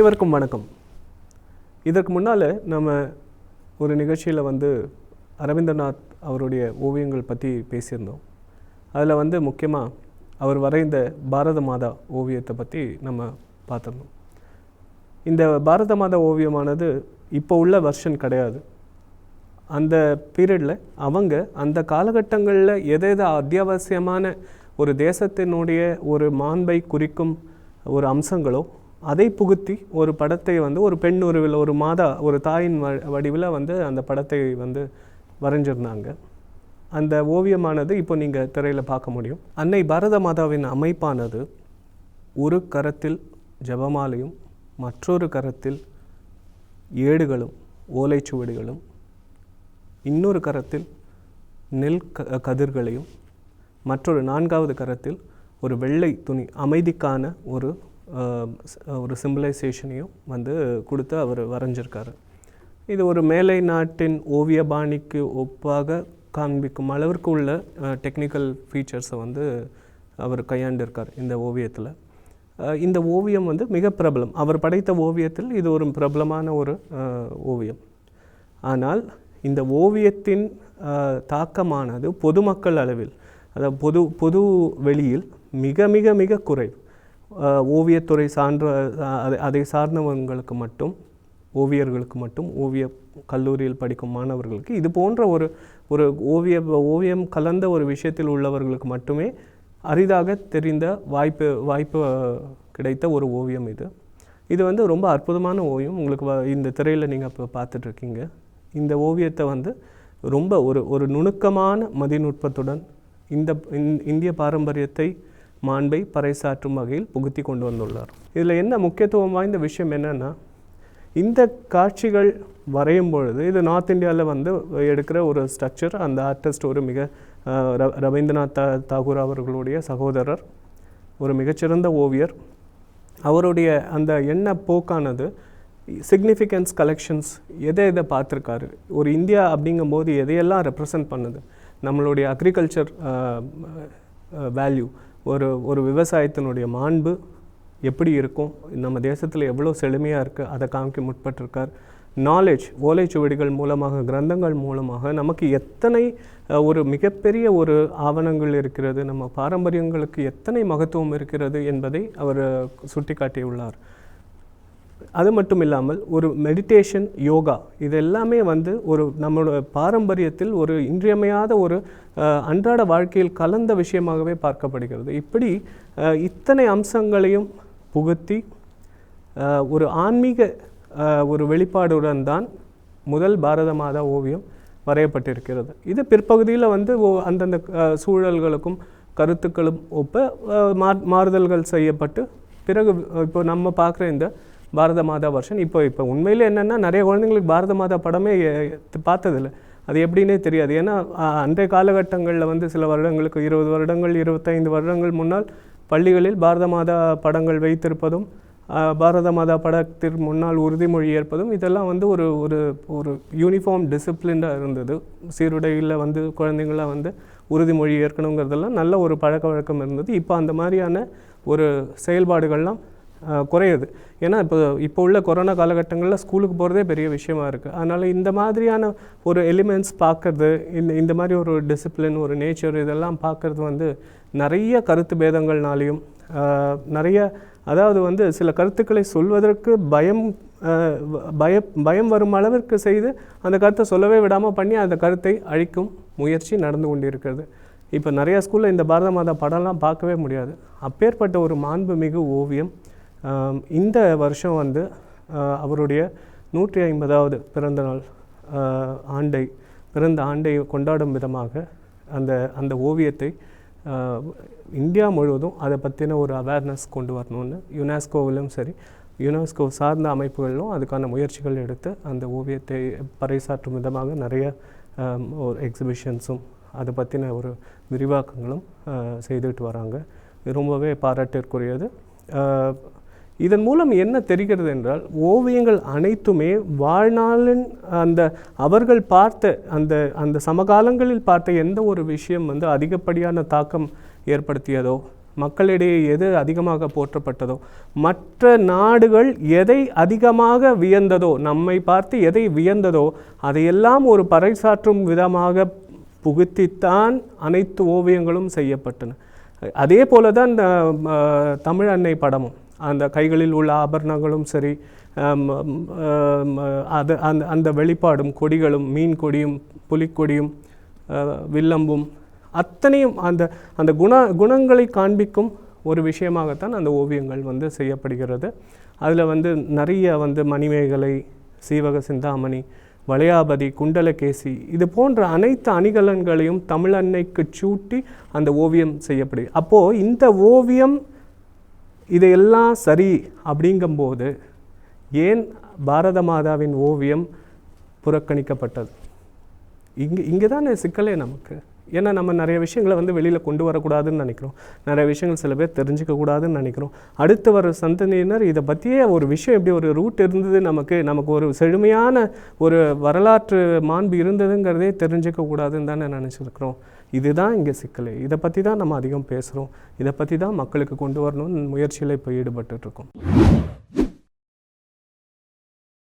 அனைவருக்கும் வணக்கம். இதற்கு முன்னால் நம்ம ஒரு நிகழ்ச்சியில் வந்து அரவிந்தநாத் அவருடைய ஓவியங்கள் பற்றி பேசியிருந்தோம். அதில் வந்து முக்கியமாக அவர் வரைந்த பாரத மாதா ஓவியத்தை பற்றி நம்ம பார்த்துருந்தோம். இந்த பாரத மாதா ஓவியமானது இப்போ உள்ள வெர்ஷன் கிடையாது. அந்த பீரியடில் அவங்க அந்த காலகட்டங்களில் எதை எதை அத்தியாவசியமான ஒரு தேசத்தினுடைய ஒரு மாண்பை குறிக்கும் ஒரு அம்சங்களோ அதை புகுத்தி ஒரு படத்தை வந்து ஒரு பெண் உருவில் ஒரு மாதா ஒரு தாயின் வ வடிவில் வந்து அந்த படத்தை வந்து வரைஞ்சிருந்தாங்க. அந்த ஓவியமானது இப்போ நீங்கள் திரையில் பார்க்க முடியும். அன்னை பாரத மாதாவின் அமைப்பானது ஒரு கரத்தில் ஜெபமாலையும் மற்றொரு கரத்தில் ஏடுகளும் ஓலைச்சுவடிகளும் இன்னொரு கரத்தில் நெல் க கதிர்களையும் மற்றொரு நான்காவது கரத்தில் ஒரு வெள்ளை துணி அமைதிக்கான ஒரு ஒரு சிம்பிளைசேஷனையும் வந்து கொடுத்து அவர் வரைஞ்சிருக்காரு. இது ஒரு மேலை நாட்டின் ஓவிய பாணிக்கு ஒப்பாக காண்பிக்கும் அளவிற்கு உள்ள டெக்னிக்கல் ஃபீச்சர்ஸை வந்து அவர் கையாண்டிருக்கார் இந்த ஓவியத்தில். இந்த ஓவியம் வந்து மிக பிரபலம். அவர் படைத்த ஓவியத்தில் இது ஒரு பிரபலமான ஒரு ஓவியம். ஆனால் இந்த ஓவியத்தின் தாக்கமானது பொதுமக்கள் அளவில் அதாவது பொது பொது வெளியில் மிக மிக மிக குறைவு. ஓவியத்துறை சான்ற அதை- அதை சார்ந்தவங்களுக்கு மட்டும் ஓவியர்களுக்கு மட்டும் ஓவிய கல்லூரியில் படிக்கும் மாணவர்களுக்கு இது போன்ற ஒரு ஒரு ஓவிய ஓவியம் கலந்த ஒரு விஷயத்தில் உள்ளவர்களுக்கு மட்டுமே அரிதாக தெரிந்த வாய்ப்பு வாய்ப்பு கிடைத்த ஒரு ஓவியம் இது. இது வந்து ரொம்ப அற்புதமான ஓவியம். உங்களுக்கு வ- இந்த திரையில் நீங்கள் இப்போ பார்த்துட்ருக்கீங்க. இந்த ஓவியத்தை வந்து ரொம்ப ஒரு ஒரு நுணுக்கமான மதிநுட்பத்துடன் இந்த இந்- இந்திய பாரம்பரியத்தை மாண்பை பறைசாற்றும் வகையில் புகுத்தி கொண்டு வந்துள்ளார். இதில் என்ன முக்கியத்துவம் வாய்ந்த விஷயம் என்னென்னா இந்த காட்சிகள் வரையும் பொழுது இது நார்த் இந்தியாவில் வந்து எடுக்கிற ஒரு ஸ்ட்ரக்சர் அந்த ஆர்டிஸ்ட் ஒரு மிக ர- ரவீந்திரநாத் தா தாகூர் அவர்களுடைய சகோதரர் ஒரு மிகச்சிறந்த ஓவியர். அவருடைய அந்த எண்ண போக்கானது சிக்னிஃபிகன்ஸ் கலெக்ஷன்ஸ் எதை எதை பார்த்துருக்காரு ஒரு இந்தியா அப்படிங்கும்போது எதையெல்லாம் ரெப்ரசன்ட் பண்ணுது நம்மளுடைய அக்ரிகல்ச்சர் வேல்யூ ஒரு ஒரு விவசாயத்தினுடைய மாண்பு எப்படி இருக்கும்? நம்ம தேசத்தில் எவ்வளோ செழுமையாக இருக்குது அதை காமிக்க முற்பட்டிருக்கார். நாலேஜ் ஓலைச்சுவடிகள் மூலமாக கிரந்தங்கள் மூலமாக நமக்கு எத்தனை ஒரு மிகப்பெரிய ஒரு ஆவணங்கள் இருக்கிறது? நம்ம பாரம்பரியங்களுக்கு எத்தனை மகத்துவம் இருக்கிறது என்பதை அவர் சுட்டிக்காட்டியுள்ளார். அது மட்டும் இல்லாமல் ஒரு மெடிடேஷன் யோகா இது எல்லாமே வந்து ஒரு நம்மளோட பாரம்பரியத்தில் ஒரு இன்றியமையாத ஒரு அன்றாட வாழ்க்கையில் கலந்த விஷயமாகவே பார்க்கப்படுகிறது. இப்படி இத்தனை அம்சங்களையும் புகுத்தி ஒரு ஆன்மீக ஒரு வெளிப்பாடுடன் தான் முதல் பாரத மாதா ஓவியம் வரையப்பட்டிருக்கிறது. இது பிற்பகுதியில் வந்து ஓ- அந்தந்த சூழல்களுக்கும் கருத்துக்களும் ஒப்ப மா- மாறுதல்கள் செய்யப்பட்டு பிறகு இப்போ நம்ம பார்க்குற இந்த பாரத மாதா வருஷன். இப்போ இப்போ உண்மையிலே என்னென்னா நிறைய குழந்தைங்களுக்கு பாரத மாதா படமே பார்த்ததில்ல. அது எப்படின்னே தெரியாது. ஏன்னா அன்றைய காலகட்டங்களில் வந்து சில வருடங்களுக்கு இருபது வருடங்கள் இருபத்தைந்து வருடங்கள் முன்னால் பள்ளிகளில் பாரத மாதா படங்கள் வைத்திருப்பதும் பாரத மாதா படத்திற்கு முன்னால் உறுதிமொழி ஏற்பதும் இதெல்லாம் வந்து ஒரு ஒரு ஒரு யூனிஃபார்ம் டிசிப்ளின்டாக இருந்தது. சீருடையில் வந்து குழந்தைங்களாம் வந்து உறுதிமொழி ஏற்கணுங்கிறதெல்லாம் நல்ல ஒரு பழக்க வழக்கம் இருந்தது. இப்போ அந்த மாதிரியான ஒரு செயல்பாடுகள்லாம் குறையுது. ஏன்னா இப்போ இப்போ உள்ள கொரோனா காலகட்டங்களில் ஸ்கூலுக்கு போகிறதே பெரிய விஷயமா இருக்குது அதனால் இந்த மாதிரியான ஒரு எலிமெண்ட்ஸ் பார்க்கறது இந்த இந்த மாதிரி ஒரு டிசிப்ளின் ஒரு நேச்சர் இதெல்லாம் பார்க்குறது வந்து நிறைய கருத்து பேதங்கள்னாலையும் நிறைய அதாவது வந்து சில கருத்துக்களை சொல்வதற்கு பயம் பய பயம் வரும் அளவிற்கு செய்து அந்த கருத்தை சொல்லவே விடாமல் பண்ணி அந்த கருத்தை அழிக்கும் முயற்சி நடந்து கொண்டிருக்கிறது. இப்போ நிறையா ஸ்கூலில் இந்த பாரத மாதா படம்லாம் பார்க்கவே முடியாது. அப்பேற்பட்ட ஒரு மாண்புமிகு ஓவியம். இந்த வருஷம் வந்து அவருடைய நூற்றி ஐம்பதாவது பிறந்தநாள் ஆண்டை பிறந்த ஆண்டை கொண்டாடும் விதமாக அந்த அந்த ஓவியத்தை இந்தியா முழுவதும் அதை பற்றின ஒரு அவேர்னஸ் கொண்டு வரணும்னு யுனெஸ்கோவிலும் சரி யுனெஸ்கோ சார்ந்த அமைப்புகளிலும் அதுக்கான முயற்சிகள் எடுத்து அந்த ஓவியத்தை பறைசாற்றும் விதமாக நிறைய ஒரு எக்ஸிபிஷன்ஸும் அதை பற்றின ஒரு விரிவாக்கங்களும் செய்துட்டு வராங்க. ரொம்பவே பாராட்டிற்குரியது. இதன் மூலம் என்ன தெரிகிறது என்றால் ஓவியங்கள் அனைத்துமே வாழ்நாளின் அந்த அவர்கள் பார்த்த அந்த அந்த சமகாலங்களில் பார்த்த எந்த ஒரு விஷயம் வந்து அதிகப்படியான தாக்கம் ஏற்படுத்தியதோ மக்களிடையே எது அதிகமாக போற்றப்பட்டதோ மற்ற நாடுகள் எதை அதிகமாக வியந்ததோ நம்மை பார்த்து எதை வியந்ததோ அதையெல்லாம் ஒரு பறைசாற்றும் விதமாக புகுத்தித்தான் அனைத்து ஓவியங்களும் செய்யப்பட்டன. அதே போல தான் இந்த தமிழ் அன்னை படமும். அந்த கைகளில் உள்ள ஆபரணங்களும் சரி அது அந்த அந்த வெளிப்பாடும் கொடிகளும் மீன் கொடியும் புலிக்கொடியும் வில்லம்பும் அத்தனையும் அந்த அந்த குண குணங்களை காண்பிக்கும் ஒரு விஷயமாகத்தான் அந்த ஓவியங்கள் வந்து செய்யப்படுகிறது. அதில் வந்து நிறைய வந்து மணிமேகலை சீவக சிந்தாமணி வளையாபதி குண்டலகேசி இது போன்ற அனைத்து அணிகலன்களையும் தமிழ் அன்னைக்கு சூட்டி அந்த ஓவியம் செய்யப்படுது அப்போது இந்த ஓவியம் இதையெல்லாம் சரி அப்படிங்கும்போது ஏன் பாரத மாதாவின் ஓவியம் புறக்கணிக்கப்பட்டது? இங்கே இங்கே தானே சிக்கலே நமக்கு. ஏன்னா நம்ம நிறைய விஷயங்களை வந்து வெளியில் கொண்டு வரக்கூடாதுன்னு நினைக்கிறோம். நிறைய விஷயங்கள் சில பேர் தெரிஞ்சிக்கக்கூடாதுன்னு நினைக்கிறோம். அடுத்து வர சந்ததியினர் இதை பற்றியே ஒரு விஷயம் எப்படி ஒரு ரூட் இருந்தது நமக்கு நமக்கு ஒரு செழுமையான ஒரு வரலாற்று மாண்பு இருந்ததுங்கிறதே தெரிஞ்சிக்கக்கூடாதுன்னு தானே நினச்சிருக்கிறோம். இதுதான் இங்கே சிக்கல். இதை பற்றி தான் நம்ம அதிகம் பேசுகிறோம் இதை பற்றி தான் மக்களுக்கு கொண்டு வரணும்னு முயற்சியில் இப்போ ஈடுபட்டுருக்கோம் இருக்கோம்.